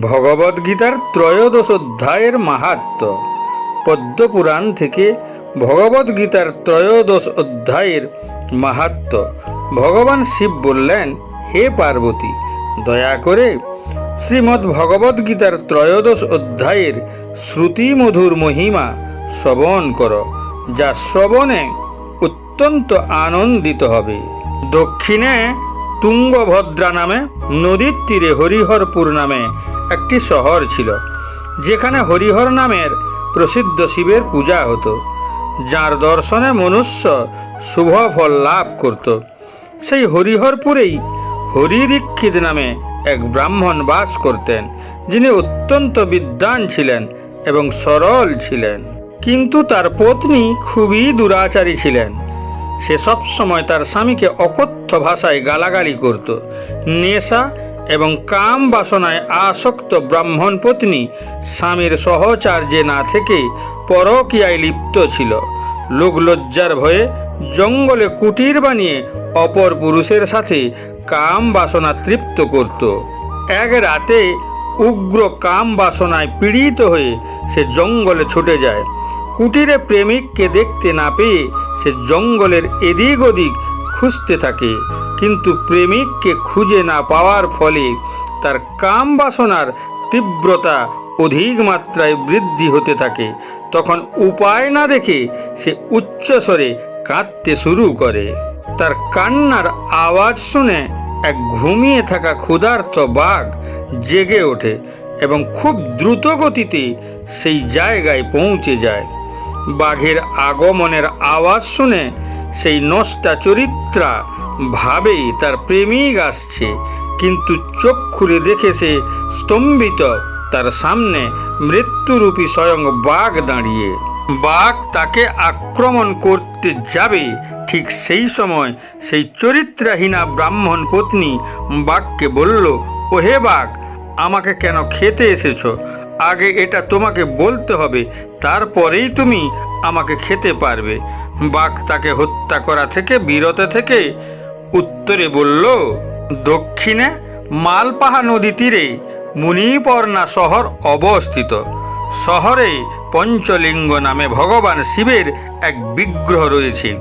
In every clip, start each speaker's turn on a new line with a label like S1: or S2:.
S1: ভগবদ্গীতার ত্রয়োদশ অধ্যায়ের মাহাত্ম। পদ্মপুরাণ থেকে ভগবদ্গীতার ত্রয়োদশ অধ্যায়ের মাহাত্ম। ভগবান শিব বললেন, হে পার্বতী, দয়া করে শ্রীমদ্ ভগবদ্গীতার ত্রয়োদশ অধ্যায়ের শ্রুতিমধুর মহিমা শ্রবণ করো, যা শ্রবণে অত্যন্ত আনন্দিত হবে। দক্ষিণে তুঙ্গভদ্রা নামে, নদীর তীরে হরিহরপুর নামে একটি শহর ছিল, যেখানে হরিহর নামের প্রসিদ্ধ শিবের পূজা হতো, যার দর্শনে মনুষ্য শুভ ফল লাভ করত। সেই হরিহরপুরেই হরিদীক্ষিত নামে এক ব্রাহ্মণ বাস করতেন, যিনি অত্যন্ত বিদ্বান ছিলেন এবং সরল ছিলেন। কিন্তু তার পত্নী খুবই দুরাচারী ছিলেন। সে সব সময় তার স্বামীকে অকথ্য ভাষায় গালাগালি করত, নেশা এবং কাম বাসনায় আসক্ত ব্রাহ্মণ পত্নী স্বামীর সহচার্যে না থেকে পরকীয়ায় লিপ্ত ছিল। লোকলজ্জার ভয়ে জঙ্গলে কুটির বানিয়ে অপর পুরুষের সাথে কাম বাসনা তৃপ্ত করত। এক রাতে উগ্র কাম বাসনায় পীড়িত হয়ে সে জঙ্গলে ছুটে যায়। কুটিরে প্রেমিককে দেখতে না পেয়ে সে জঙ্গলের এদিক ওদিক খুঁজতে থাকে। কিন্তু প্রেমিককে খুঁজে না পাওয়ার ফলে তার কাম বাসনার তীব্রতা অধিক মাত্রায় বৃদ্ধি হতে থাকে। তখন উপায় না দেখে সে উচ্চস্বরে কাঁদতে শুরু করে। তার কান্নার আওয়াজ শুনে এক ঘুমিয়ে থাকা ক্ষুধার্ত বাঘ জেগে ওঠে এবং খুব দ্রুত গতিতে সেই জায়গায় পৌঁছে যায়। বাঘের আগমনের আওয়াজ শুনে সেই নষ্টা চরিত্রা ভাবে তার প্রেমিক আসছে, কিন্তু চোখ খুলে দেখে সে স্তম্ভিত তার সামনে মৃত্যুরূপী স্বয়ং বাঘ দাঁড়িয়ে। বাঘ তাকে আক্রমণ করতে যাবে, ঠিক সেই সময় সেই চরিত্রহীনা ব্রাহ্মণ পত্নী বাঘকে বলল ও হে বাঘ, আমাকে কেন খেতে এসেছ? আগে এটা তোমাকে বলতে হবে, তারপরেই তুমি আমাকে খেতে পারবে। বাঘ তাকে হত্যা করা থেকে, বিরত থেকে উত্তরে বলল, দক্ষিণে মালপাহা নদী তীরে মুনিপর্ণা শহর অবস্থিত। শহরে পঞ্চলিঙ্গ নামে ভগবান শিবের এক বিগ্রহ রয়েছে।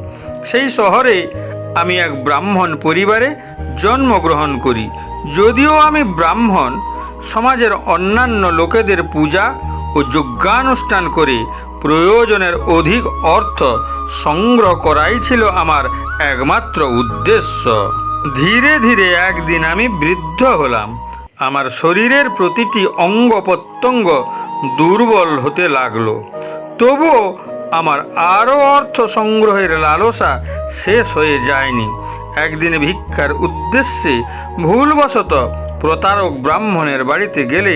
S1: সেই শহরে আমি এক ব্রাহ্মণ পরিবারে জন্মগ্রহণ করি। যদিও আমি ব্রাহ্মণ, সমাজের অন্যান্য লোকেদের পূজা ও যজ্ঞানুষ্ঠান করে প্রয়োজনের অধিক অর্থ সংগ্রহ করাই ছিল আমার একমাত্র উদ্দেশ্য। ধীরে ধীরে একদিন আমি বৃদ্ধ হলাম। আমার শরীরের প্রতিটি অঙ্গ প্রত্যঙ্গ দুর্বল হতে লাগল। তবুও আমার আরও অর্থ সংগ্রহের লালসা শেষ হয়ে যায়নি। একদিন ভিক্ষার উদ্দেশ্যে ভুলবশত প্রতারক ব্রাহ্মণের বাড়িতে গেলে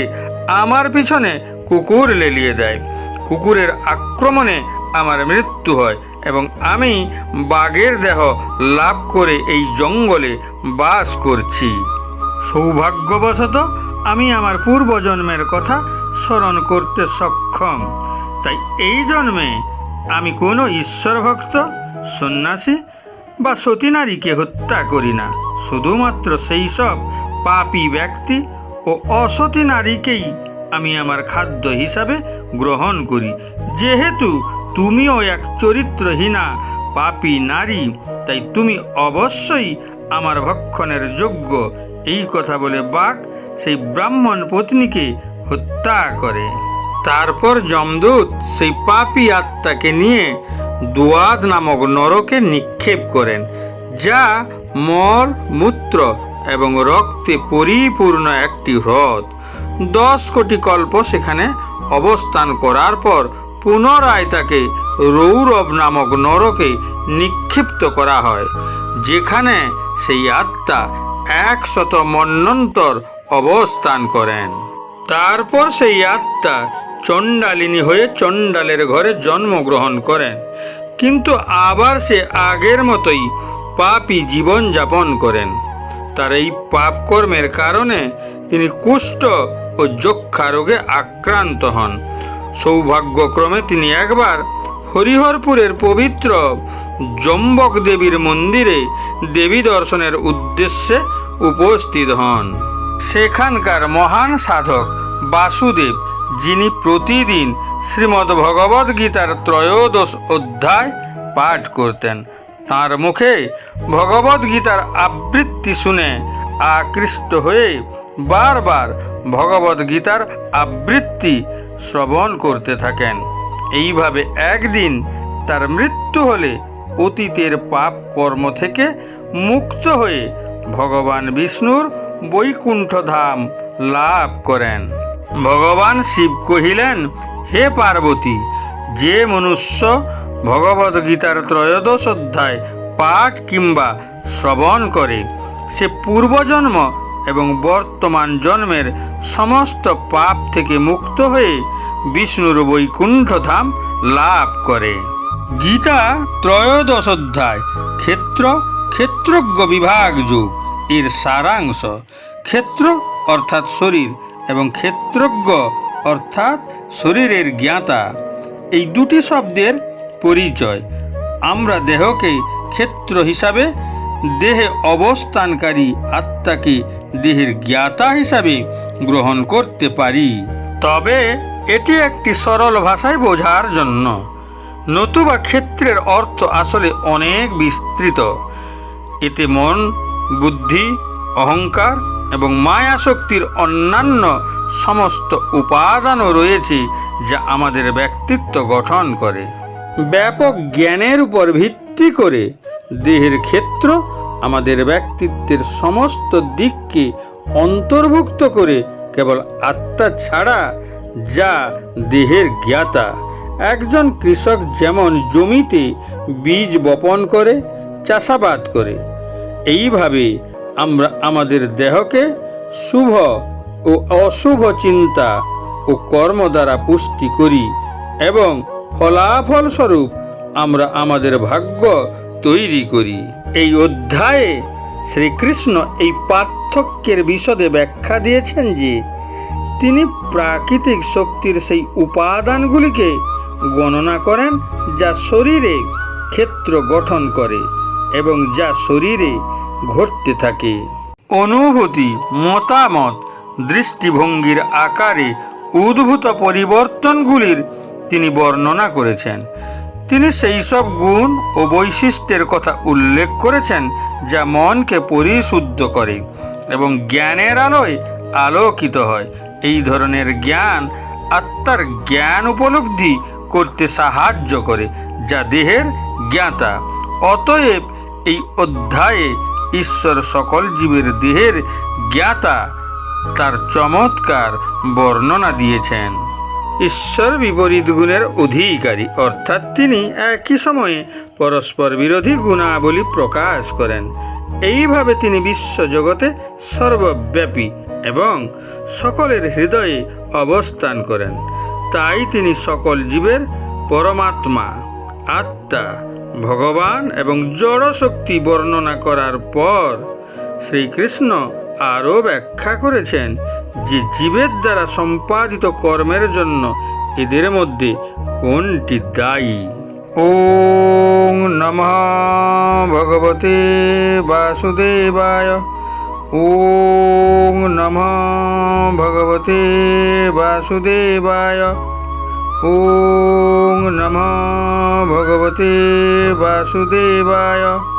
S1: আমার পিছনে কুকুর লেলিয়ে দেয়। কুকুরের আক্রমণে আমার মৃত্যু হয় এবং আমি বাঘের দেহ লাভ করে এই জঙ্গলে বাস করছি। সৌভাগ্যবশত আমি আমার পূর্বজন্মের কথা স্মরণ করতে সক্ষম। তাই এই জন্মে আমি কোনো ঈশ্বর ভক্ত সন্ন্যাসী বা সতী নারীকে হত্যা করি না। শুধুমাত্র সেই সব পাপী ব্যক্তি ও অসতী নারীকেই আমি আমার খাদ্য হিসাবে গ্রহণ করি। যেহেতু তুমিও এক চরিত্রহীনা, পাপী নারী, তাই তুমি অবশ্যই আমার ভক্ষণের যোগ্য। এই কথা বলে বাঘ সেই ব্রাহ্মণ পত্নীকে হত্যা করে। তারপর যমদূত সেই পাপী আত্মাকে নিয়ে দুয়াদ নামক নরকে নিক্ষেপ করেন, যা মল, মূত্র এবং রক্তে পরিপূর্ণ একটি হ্রদ। দশ কোটি কল্প সেখানে অবস্থান করার পর পুনরায় তাকে রৌরব নামক নরকে নিক্ষিপ্ত করা হয়, যেখানে সেই আত্মা একশত মন্বন্তর অবস্থান করেন। তারপর সেই আত্মা চণ্ডালিনী হয়ে চণ্ডালের ঘরে জন্মগ্রহণ করেন, কিন্তু আবার সে আগের মতোই পাপী জীবনযাপন করেন। তার এই পাপকর্মের কারণে তিনি কুষ্ঠ ও যক্ষা রোগে আক্রান্ত হন। সৌভাগ্যক্রমে তিনি একবার হরিহরপুরের পবিত্র জম্বক দেবীর মন্দিরে দেবী দর্শনের উদ্দেশ্যে উপস্থিত হন। সেখানকার মহান সাধক বাসুদেব, যিনি প্রতিদিন শ্রীমদ্ ভগবদ গীতার ত্রয়োদশ অধ্যায় পাঠ করতেন, তার মুখে ভগবদ গীতার আবৃত্তি শুনে আকৃষ্ট হয়ে বারবার ভগবদ গীতার আবৃত্তি শ্রবণ করতে থাকেন। এইভাবে একদিন তার মৃত্যু হলে অতীতের পাপ কর্ম থেকে মুক্ত হয়ে ভগবান বিষ্ণুর বৈকুণ্ঠ ধাম লাভ করেন। ভগবান শিব কহিলেন, হে পার্বতী, যে মনুষ্য ভগবদ গীতার ত্রয়োদশ অধ্যায় পাঠ কিংবা শ্রবণ করে, সে পূর্বজন্ম এবং বর্তমান জন্মের সমস্ত পাপ থেকে মুক্ত হয়ে বিষ্ণুর বৈকুণ্ঠ ধাম লাভ করে। গীতা ত্রয়োদশ অধ্যায়, ক্ষেত্র, ক্ষেত্রজ্ঞ বিভাগ যুগ, এর সারাংশ। ক্ষেত্র অর্থাৎ শরীর এবং ক্ষেত্রজ্ঞ অর্থাৎ শরীরের জ্ঞাতা। এই দুটি শব্দের পরিচয়। আমরা দেহকে ক্ষেত্র হিসাবে দেহে অবস্থানকারী আত্মাকে দেহের জ্ঞাতা হিসাবে গ্রহণ করতে পারি। তবে এটি একটি সরল ভাষায় বোঝার জন্য। নতুবা ক্ষেত্রের অর্থ আসলে অনেক বিস্তৃত। এতে মন, বুদ্ধি, অহংকার এবং মায়া শক্তির অন্যান্য সমস্ত উপাদানও রয়েছে যা আমাদের ব্যক্তিত্ব গঠন করে। ব্যাপক জ্ঞানের উপর ভিত্তি করে দেহের ক্ষেত্র আমাদের ব্যক্তিত্বের সমস্ত দিককে অন্তর্ভুক্ত করে কেবল আত্মা ছাড়া যা দেহের জ্ঞাতা। একজন কৃষক যেমন জমিতে বীজ বপন করে, চাষাবাদ করে, এইভাবে আমরা আমাদের দেহকে শুভ ও অশুভ চিন্তা ও কর্ম দ্বারা পুষ্টি করি এবং ফলাফলস্বরূপ আমরা আমাদের ভাগ্য তৈরি করি। এই অধ্যায়ে শ্রীকৃষ্ণ এই পার্থক্যের বিশদে ব্যাখ্যা দিয়েছেন যে, তিনি প্রাকৃতিক শক্তির সেই উপাদানগুলিকে গণনা করেন যা শরীরে ক্ষেত্র গঠন করে এবং যা শরীরে ঘটতে থাকে। অনুভূতি, মতামত, দৃষ্টিভঙ্গির আকারে উদ্ভূত পরিবর্তনগুলির তিনি বর্ণনা করেছেন। তিনি সেই সব গুণ ও বৈশিষ্ট্যের কথা উল্লেখ করেছেন যা মনকে পরিশুদ্ধ করে এবং জ্ঞানের আলোয় আলোকিত হয়। এই ধরনের জ্ঞান আত্মার জ্ঞান উপলব্ধি করতে সাহায্য করে, যা দেহের জ্ঞাতা। অতএব এই অধ্যায়ে ঈশ্বর সকল জীবের দেহের জ্ঞাতা তার চমৎকার বর্ণনা দিয়েছেন। ঈশ্বর বিপরীত গুণের অধিকারী, অর্থাৎ তিনি একই সময়ে পরস্পর বিরোধী গুণাবলী প্রকাশ করেন। এইভাবে তিনি বিশ্বজগতে সর্বব্যাপী এবং সকলের হৃদয়ে অবস্থান করেন। তাই তিনি সকল জীবের পরমাত্মা, আত্মা, ভগবান এবং জড় শক্তি বর্ণনা করার পর শ্রীকৃষ্ণ আরও ব্যাখ্যা করেছেন যে জীবের দ্বারা সম্পাদিত কর্মের জন্য এদের মধ্যে কোনটি দায়ী? ওং নমঃ ভগবতে বাসুদেবায়। ওং নমঃ ভগবতে বাসুদেবায়। ওং নমঃ ভগবতে বাসুদেবায়।